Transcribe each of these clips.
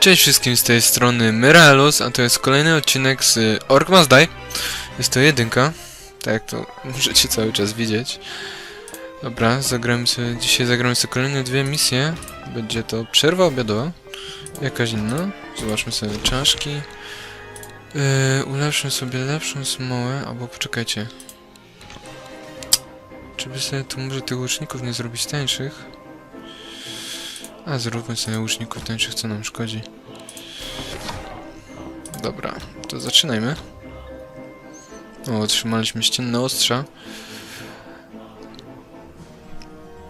Cześć wszystkim z tej strony Myralus, a to jest kolejny odcinek z y, Orc Must Die. Jest to jedynka, tak to możecie cały czas widzieć. Dobra, zagramy sobie, dzisiaj zagramy sobie kolejne dwie misje. Będzie to przerwa obiadowa, jakaś inna. Zobaczmy sobie czaszki. Yy, ulepszę sobie lepszą smołę, albo poczekajcie. Czy by sobie tu może tych łuczników nie zrobić tańszych? A zróbmy sobie łuczników tańszych, co nam szkodzi. Dobra, to zaczynajmy. O, otrzymaliśmy ścienne ostrza.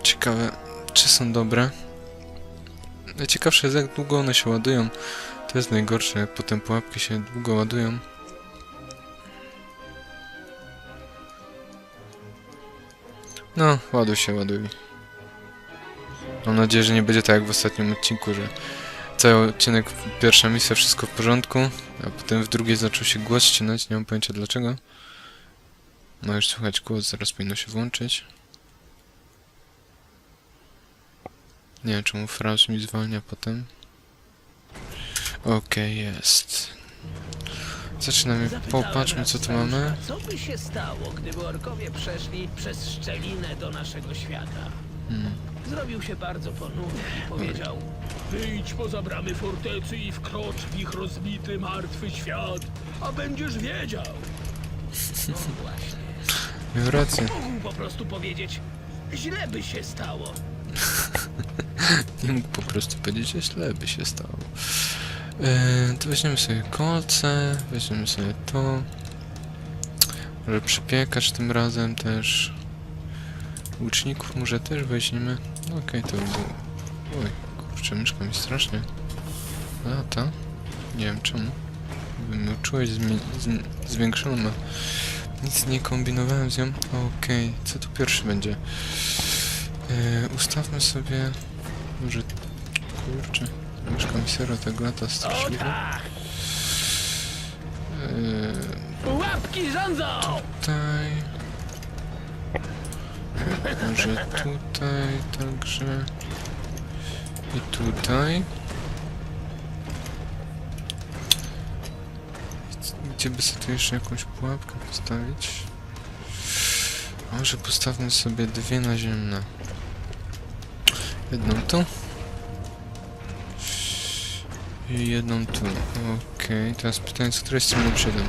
Ciekawe, czy są dobre. Najciekawsze jest, jak długo one się ładują. To jest najgorsze, jak potem pułapki się długo ładują. No, ładuj się, ładuj. Mam nadzieję, że nie będzie tak jak w ostatnim odcinku, że cały odcinek, pierwsza misja, wszystko w porządku, a potem w drugiej zaczął się głos ścinać, nie mam pojęcia dlaczego. No już słychać głos, zaraz powinno się włączyć. Nie wiem czemu Fraus mi zwalnia potem. Okej, jest. Zaczynamy, popatrzmy co tu mamy. Co by się stało, gdyby orkowie przeszli przez szczelinę do naszego świata? Hmm. Zrobił się bardzo ponury i powiedział Wyjdź poza bramy fortecy i wkrocz w ich rozbity, martwy świat, a będziesz wiedział. No właśnie. Miał rację. Mógł po prostu powiedzieć Źle by się stało. Nie mógł po prostu powiedzieć, że źle by się stało. Yy, to weźmiemy sobie kolce, weźmiemy sobie to. Może przypiekacz tym razem też. Łuczników może też weźmiemy. No Okej, to by było... Oj, kurczę, myszka mi strasznie lata. Nie wiem czemu. Bym czułeś zwiększoną. no. Nic nie kombinowałem z nią. Okej, co tu pierwszy będzie? Yy, ustawmy sobie... Może... Kurczę. Mi sero tego lata tak! Yy, Łapki rządzą! tutaj. Może tutaj także. I tutaj. Gdzie by sobie tu jeszcze jakąś pułapkę postawić? Może postawmy sobie dwie naziemne. Jedną tu. Jedną tu. Okej, teraz pytanie, z której strony przyjdę?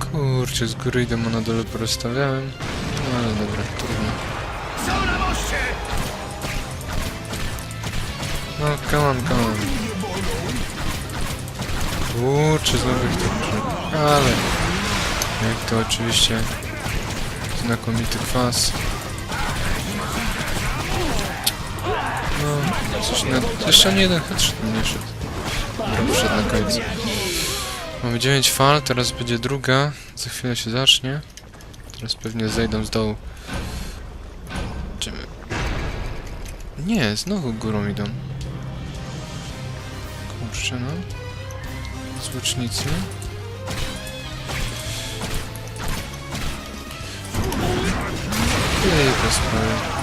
Kurczę, z góry idę, a na dole porozstawiałem. No ale dobra, trudno. No, come on, come on. Kurczę, znowu ich tak. Ale... Jak to oczywiście... Znakomity kwas. No, coś na... Jeszcze ani jeden headshot nie szedł. Dobra, wszedł na końcu. Mamy 9 fal, teraz będzie druga. Za chwilę się zacznie. Teraz pewnie zejdą z dołu. Idziemy. Nie, znowu górą idą. Kurczę no. Złocznicy. Jej, to sprawy.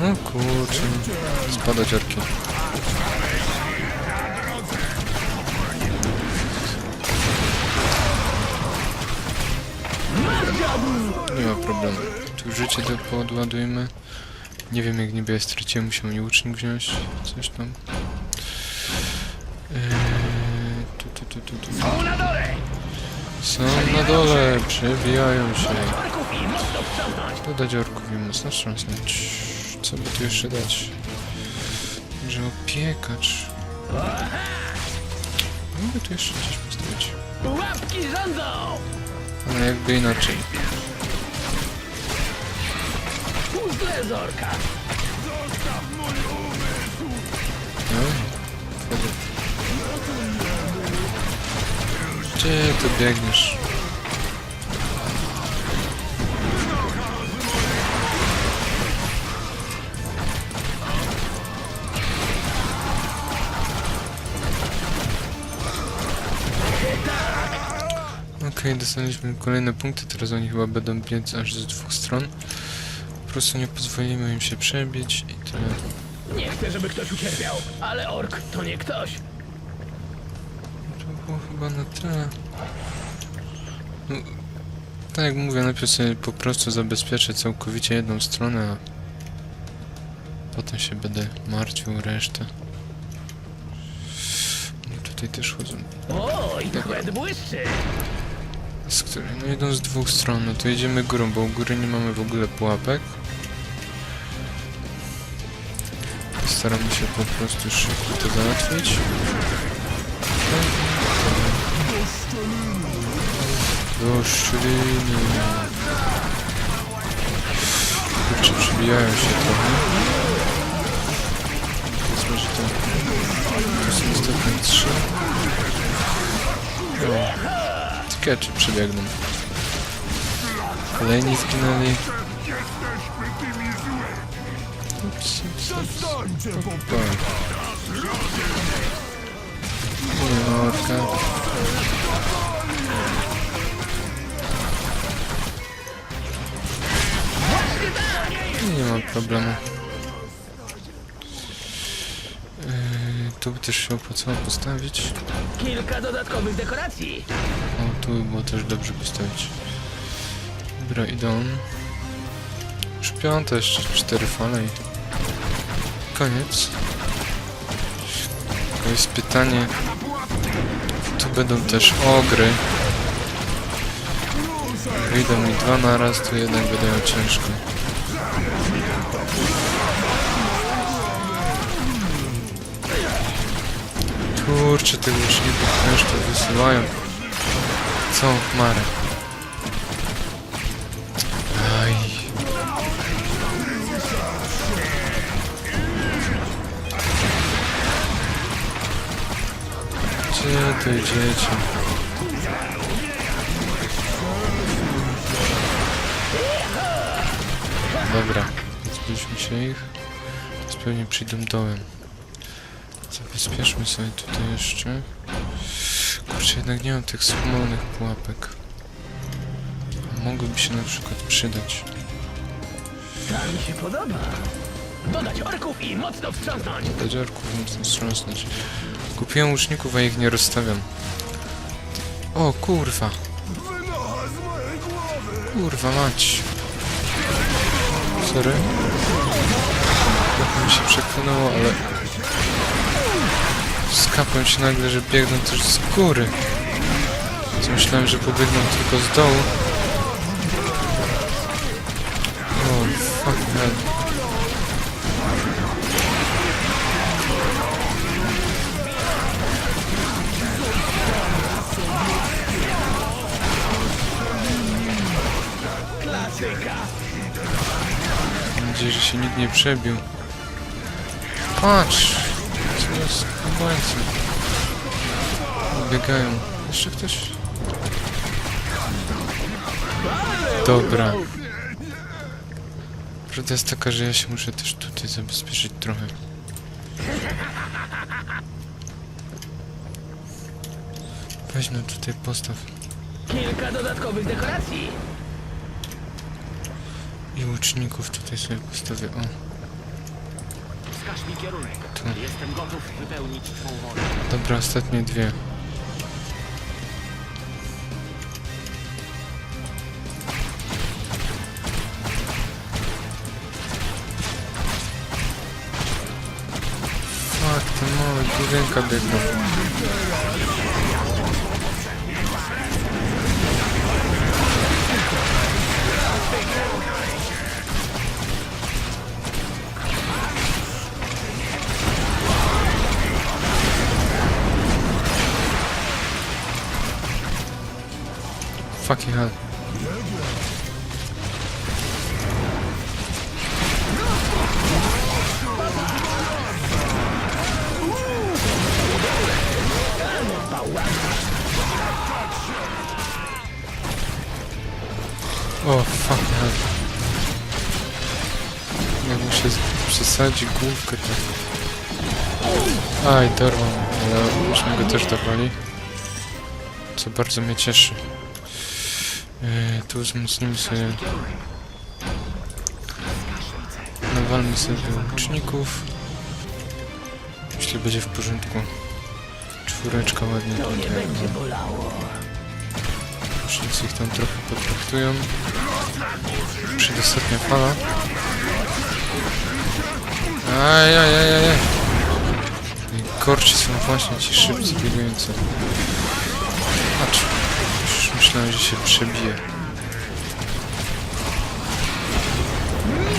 No kurczę. Spadać orki. Nie ma problemu. Tu życie to podładujmy. Nie wiem jak niby ja straciłem, musiał mi łucznik wziąć. Coś tam. Eee, tu, tu, tu, tu, tu. Są na dole! Przebijają się. I! Dodać orków i mocno wstrząsnąć. Co by tu jeszcze dać? Może opiekacz. Mogę tu jeszcze gdzieś postawić. Łapki rządzą! Ale jakby inaczej. Puzzle z orka! No. Wchodzę. Gdzie ty biegniesz? Okej, dostaliśmy kolejne punkty, teraz oni chyba będą biec aż z dwóch stron. Po prostu nie pozwolimy im się przebić i tyle. Nie chcę, żeby ktoś ucierpiał, ale ork to nie ktoś. To było chyba na tyle. No, tak jak mówię, najpierw sobie po prostu zabezpieczę całkowicie jedną stronę, a potem się będę martwił resztę. No tutaj też chodzą. O, i łeb błyszczy. Z której? No idą z dwóch stron, no to jedziemy górą, bo u góry nie mamy w ogóle pułapek. Staramy się po prostu szybko to załatwić. Do szczeliny. Kurczę, przybijają się trochę. Powiedzmy, że to... To są ostatnie trzy. O. Ciekawe, czy przebiegną. Kolejni zginęli. Ups. Nie ma problemu. Tu by też się opłacało postawić. Kilka dodatkowych dekoracji. O, tu by było też dobrze postawić. Dobra, idą. Już piąte, jeszcze cztery fale i... Koniec. Tylko jest pytanie... Tu będą też ogry. Wyjdą mi dwa naraz, to jednak będę miał ciężko. Kurczę, tego już nie to wysyłają. Co, Marę? Aj. Gdzie to idziecie? Dobra, zbliżmy się ich. Teraz pewnie przyjdą dołem. Zabezpieczmy sobie tutaj jeszcze. Kurczę, jednak nie mam tych wspomnianych pułapek. Mogłyby się na przykład przydać. Ta mi się podoba. Dodać orków i mocno wstrząsnąć. Badziorków muszę wstrząsnąć. Kupiłem łuczników, a ich nie rozstawiam. O, kurwa. Kurwa mać. Sorry. Trochę mi się przekonało, ale... Skapłem się nagle, że biegną też z góry. Co myślałem, że pobiegną tylko z dołu. O, fuck hell. Mam nadzieję, że się nikt nie przebił. Patrz! Kubańcy? Biegają. Jeszcze ktoś? Dobra. Prawda jest taka, że ja się muszę też tutaj zabezpieczyć trochę. Weźmy tutaj postaw Kilka dodatkowych dekoracji. i łuczników tutaj sobie postawię. O, Wskaż mi kierunek. tu. Jestem gotów wypełnić twą wolę. Dobra, ostatnie dwie. Fuck, ten mały budynka biegną. Fucking hell. O, fuck hell. Jak mu się z- przesadzi główkę tak. Aj, dorwał, ale już mi go też dorwali. Co bardzo mnie cieszy. Tu wzmocnimy sobie... Nawalmy sobie łuczników. Jeśli będzie w porządku. Czwóreczka ładnie To nie tutaj. będzie bolało. Łucznicy ich tam trochę potraktują. Przedostatnia fala. Ajajajajaj. Korci są właśnie ci szybcy biegający. Patrz. Już myślałem, że się przebije.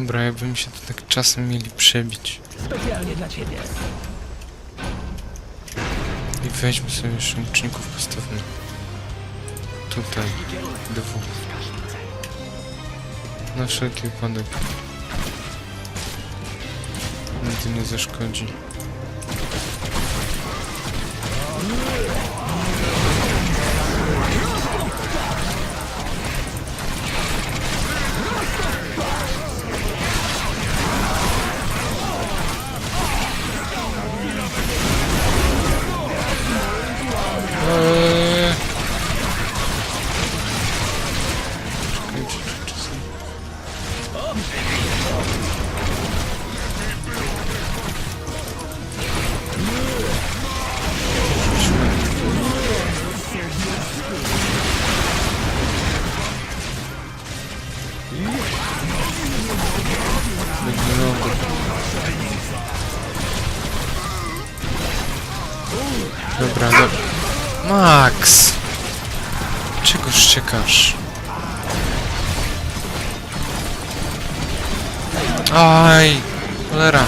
Dobra, jakby mi się to tak czasem mieli przebić. Specjalnie dla ciebie. I weźmy sobie jeszcze łuczników postawmy. Tutaj. Dwóch. Na wszelki wypadek. Nic nie zaszkodzi. Aj! Cholera!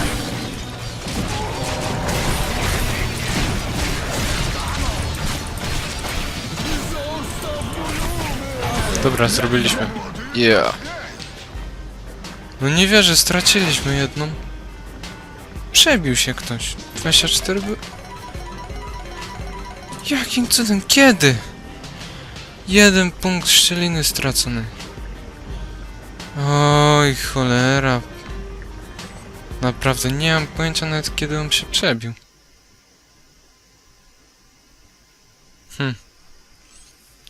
Dobra, zrobiliśmy. Yeah. No nie wierzę, straciliśmy jedną. Przebił się ktoś. 24 by... Jakim cudem? Kiedy? Jeden punkt szczeliny stracony. Oj, cholera. Naprawdę nie mam pojęcia nawet kiedy on się przebił. Hm.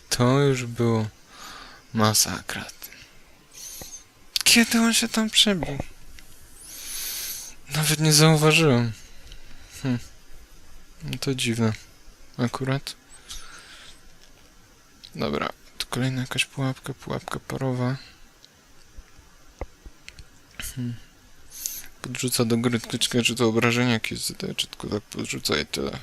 To już było masakra. Kiedy on się tam przebił? Nawet nie zauważyłem. Hm. No to dziwne. Akurat. Dobra, to kolejna jakaś pułapka, pułapka parowa. Hmm. Podrzuca do gry tylko czy to obrażenia jakieś zadaje, czy tylko tak podrzuca i tyle.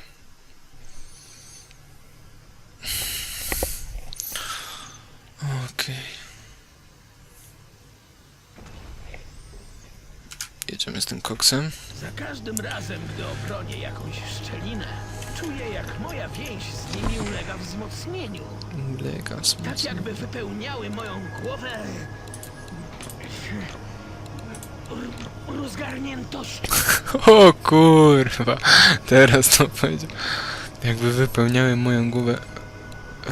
Okej. Jedziemy z tym koksem. Za każdym razem, gdy obronię jakąś szczelinę, czuję jak moja więź z nimi ulega wzmocnieniu. Lega Tak jakby wypełniały moją głowę... r- rozgarniętością. O kurwa, teraz to powiedział. Jakby wypełniały moją głowę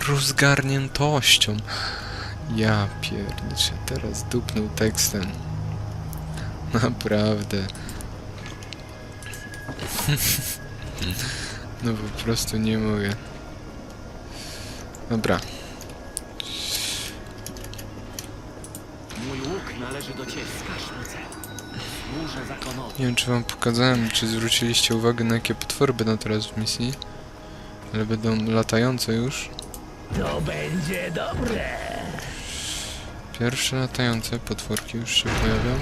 rozgarniętością. Ja pierniczę, teraz dupnął tekstem. Naprawdę. No po prostu nie mogę. Dobra, Mój łuk należy do ciebie. Wskaż mi cel. Nie wiem czy wam pokazałem, czy zwróciliście uwagę na jakie potwory będą teraz w misji. Ale będą latające już. To będzie dobre. Pierwsze latające potworki już się pojawią.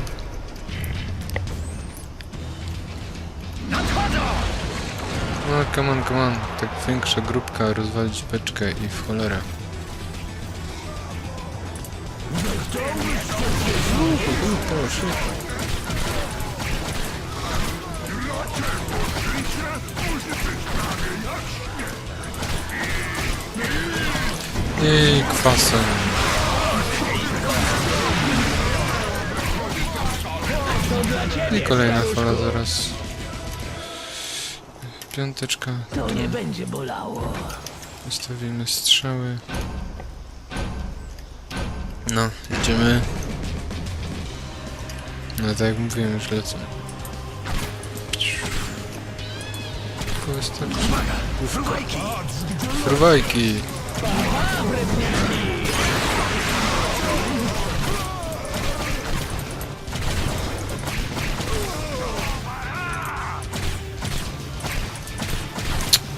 No, come on, come on. Tak większa grupka rozwalić beczkę i w cholerę. O, I kwasem. I kolejna fala zaraz. Piąteczka. To nie będzie bolało. Ustawimy strzały. No, idziemy. No tak jak mówiłem, już lecę. Tylko wystarczy. Fruwajki! Fruwajki!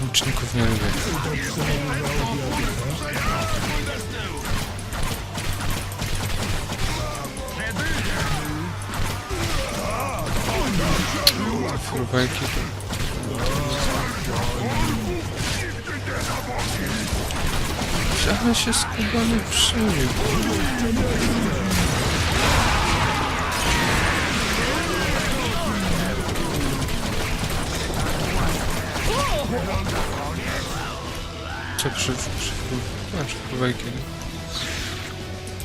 Łuczników nie lubię. Fruwajki Ale się skubany przyjął. Co przy... przy... Masz próbajki.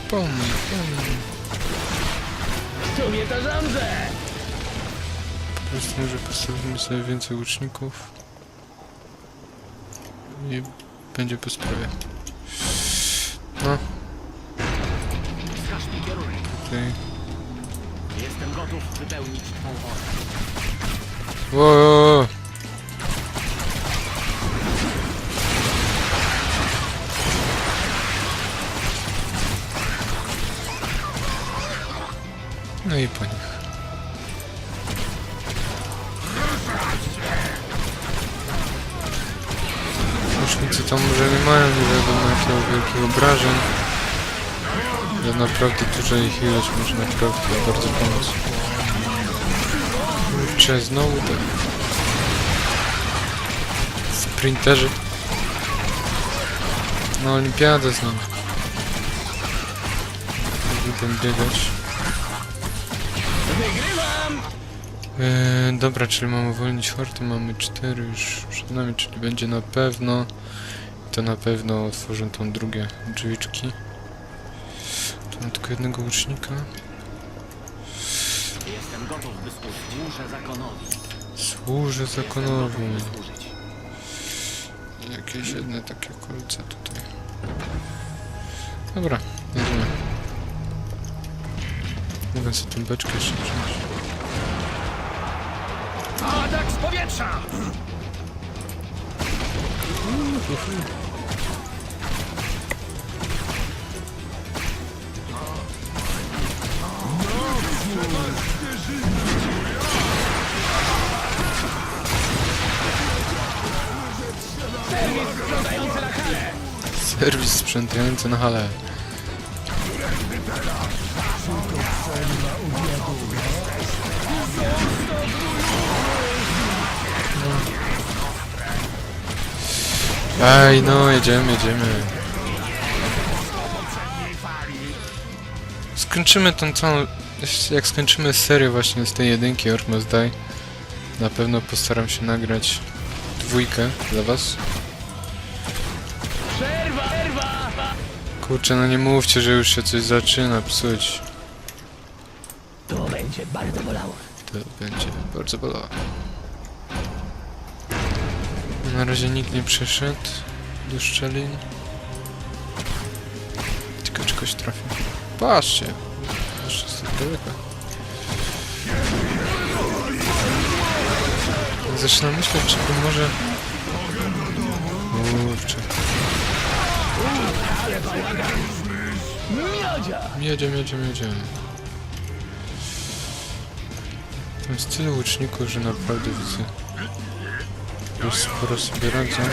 Pomóż, pomóż. W sumie to rządzę! Po prostu może postawimy sobie więcej łuczników. I będzie po sprawie. No, Wskaż mi kierunek. tutaj... Jestem gotów wypełnić twą wolę. Ło! Naprawdę ich ilość może naprawdę bardzo pomóc. Kurczę, znowu te sprinterzy. Na olimpiadę znowu. Lubię biegać. Eee, dobra, czyli mamy uwolnić horty, mamy cztery już przed nami, czyli będzie na pewno to na pewno otworzę tą drugie drzwiczki. Mam tylko jednego łucznika. Jestem gotów, by służyć. Służę zakonowi. Służę zakonowi. Jakieś jedne takie kolce tutaj. Dobra, jedziemy. Mogę sobie tą beczkę jeszcze wziąć. Atak z powietrza! Serwis Serwis sprzątający na halę. Ej, no, jedziemy, jedziemy. Skończymy tą całą... Jak skończymy serię właśnie z tej jedynki Ork Must Die, na pewno postaram się nagrać dwójkę dla was. Kurczę, no nie mówcie, że już się coś zaczyna psuć. To będzie bardzo bolało. To będzie bardzo bolało. Na razie nikt nie przyszedł do szczelin. Tylko czy ktoś trafił. Patrzcie! Zaczynam myśleć, czy by może... Kurczę. Miodzia! Jedziemy, jedziemy, jedziemy. Tam jest tyle łuczników, że naprawdę widzę. Już sporo sobie radzą.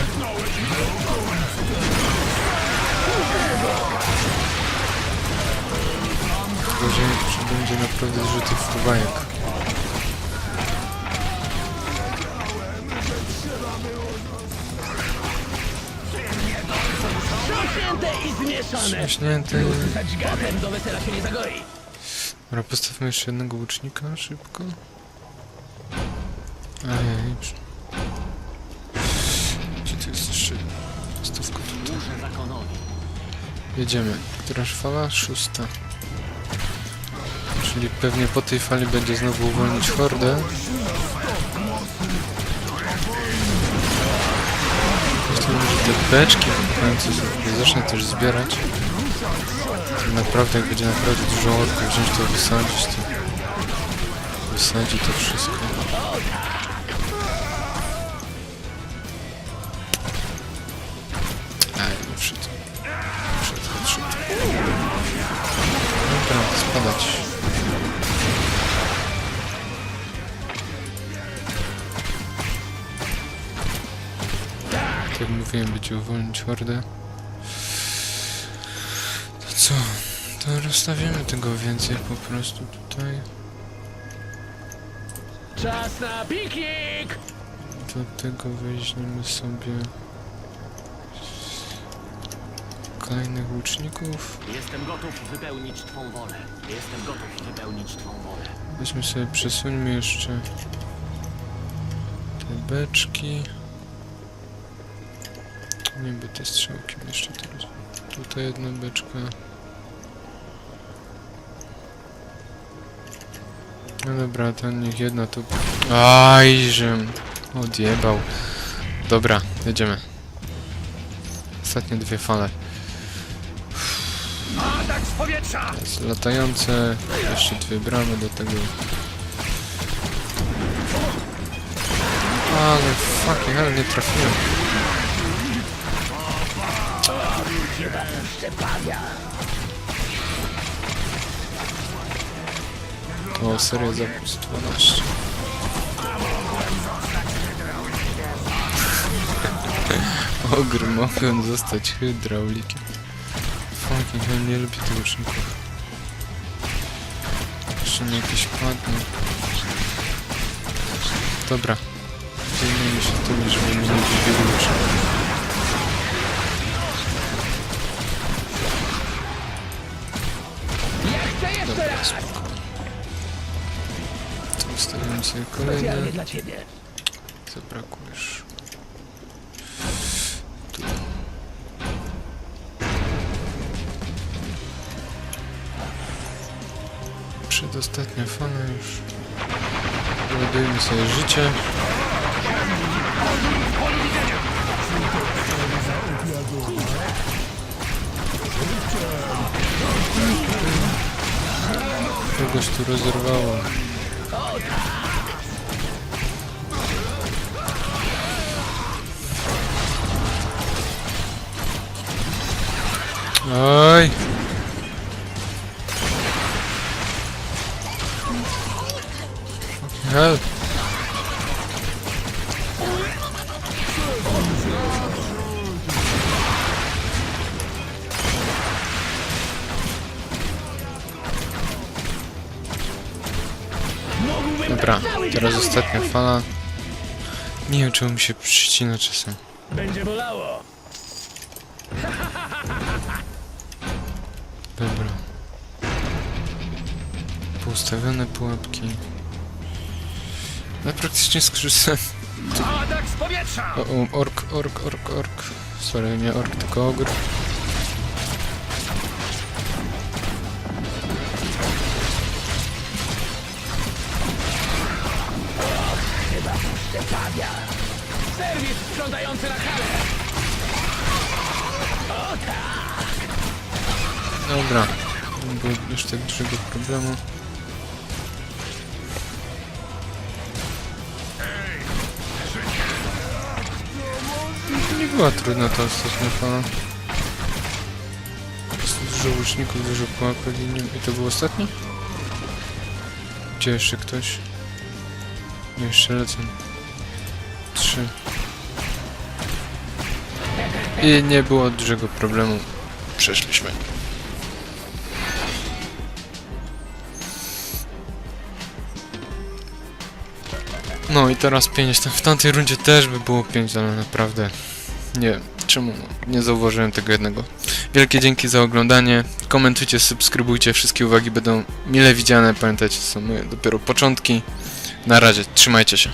Tylko, że że będzie naprawdę dużo tych fruwajek. Trząśnięte do wesela się nie zagoi. Dobra, postawmy jeszcze jednego łucznika szybko. Ej, przy- jeszcze stówkę tutaj. Służę zakonowi. Jedziemy. Któraż fala? Szósta. Czyli pewnie po tej fali będzie znowu uwolnić hordę. Myślę, że te beczki w końcu zacznę też zbierać. To naprawdę, jak będzie naprawdę dużo orków, wziąć to wysadzić, to wysadzi to wszystko. Mówiłem, będzie uwolnić hordę. To co? To rozstawimy tego więcej po prostu tutaj. Czas na piknik! Do tego weźmiemy sobie kolejnych łuczników. Jestem gotów wypełnić Twą wolę. Jestem gotów wypełnić Twą wolę. Weźmy sobie, przesuńmy jeszcze te beczki. Nie, bo te strzałki jeszcze teraz. Tutaj jedna beczka. No dobra, to niech jedna tu... Aj, żem odjebał. Dobra, jedziemy. Ostatnie dwie fale. Atak z powietrza! Jest latające, jeszcze dwie bramy do tego. Ale fucking hell, nie trafiłem. O, serio zapust 12. Ogr mogą zostać hydraulikiem. Fucking hell, nie lubię tych uczników. Jeszcze mi jakiś padnie. Dobra. Zajmijmy się tymi, żeby mnie nie wybiegł spoko. To ustawiam sobie kolejne. dla ciebie. Zabrakło już. Tu. Przedostatnia fala już. Ładujmy sobie życie. Kogoś tu rozerwało. Oj. Help. Dobra, teraz ostatnia fala. Nie wiem, czemu mi się przycina czasem. Będzie bolało. Dobra. Poustawione pułapki. No praktycznie skorzystałem. Atak z powietrza! O, o, ork, ork, ork, ork. Sorry, nie ork, tylko ogr. Dobra. Nie było już tak dużego problemu. Nie była trudna ta ostatnia fala. Jest Dużo łuczników, dużo pułapek i, nie... i to był ostatni? Gdzie jeszcze ktoś? Nie, jeszcze lecą. Trzy. I nie było dużego problemu. Przeszliśmy. No i teraz 5. W tamtej rundzie też by było 5, ale naprawdę nie czemu nie zauważyłem tego jednego. Wielkie dzięki za oglądanie. Komentujcie, subskrybujcie, wszystkie uwagi będą mile widziane. Pamiętajcie, są dopiero początki. Na razie, trzymajcie się.